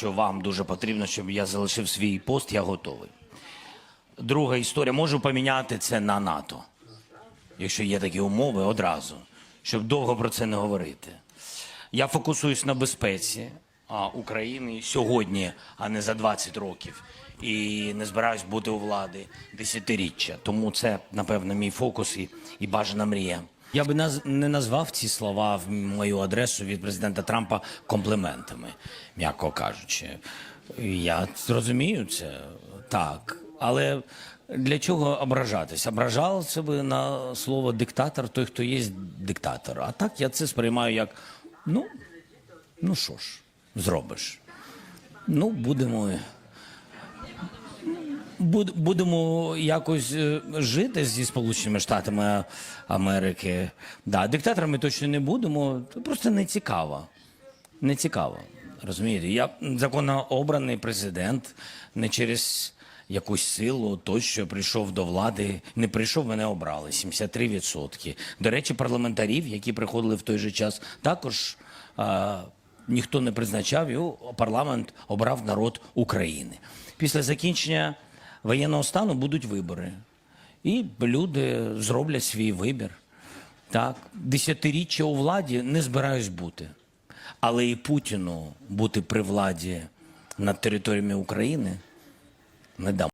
Якщо вам дуже потрібно, щоб я залишив свій пост, я готовий. Друга історія, можу поміняти це на НАТО, якщо є такі умови одразу, щоб довго про це не говорити. Я фокусуюсь на безпеці України сьогодні, а не за 20 років. І не збираюсь бути у влади десятиріччя. Тому це, напевно, мій фокус і, і бажана мрія. Я би наз, не назвав ці слова в мою адресу від президента Трампа компліментами, м'яко кажучи. Я розумію це так. Але для чого ображатись? Ображався би на слово диктатор той, хто є диктатор. А так я це сприймаю як ну, ну що ж, зробиш. Ну, будемо. Буд- Будемо якось е, жити зі Сполученими Штатами Америки. Да, диктаторами точно не будемо. Це просто не цікаво. Не цікаво. Розумієте? Я законно обраний президент не через якусь силу, тощо прийшов до влади. Не прийшов, мене обрали 73%. До речі, парламентарів, які приходили в той же час, також а, ніхто не призначав. Його парламент обрав народ України. Після закінчення воєнного стану будуть вибори. І люди зроблять свій вибір. Так, десятиріччя у владі не збираюсь бути. Але і Путіну бути при владі над територіями України не дам.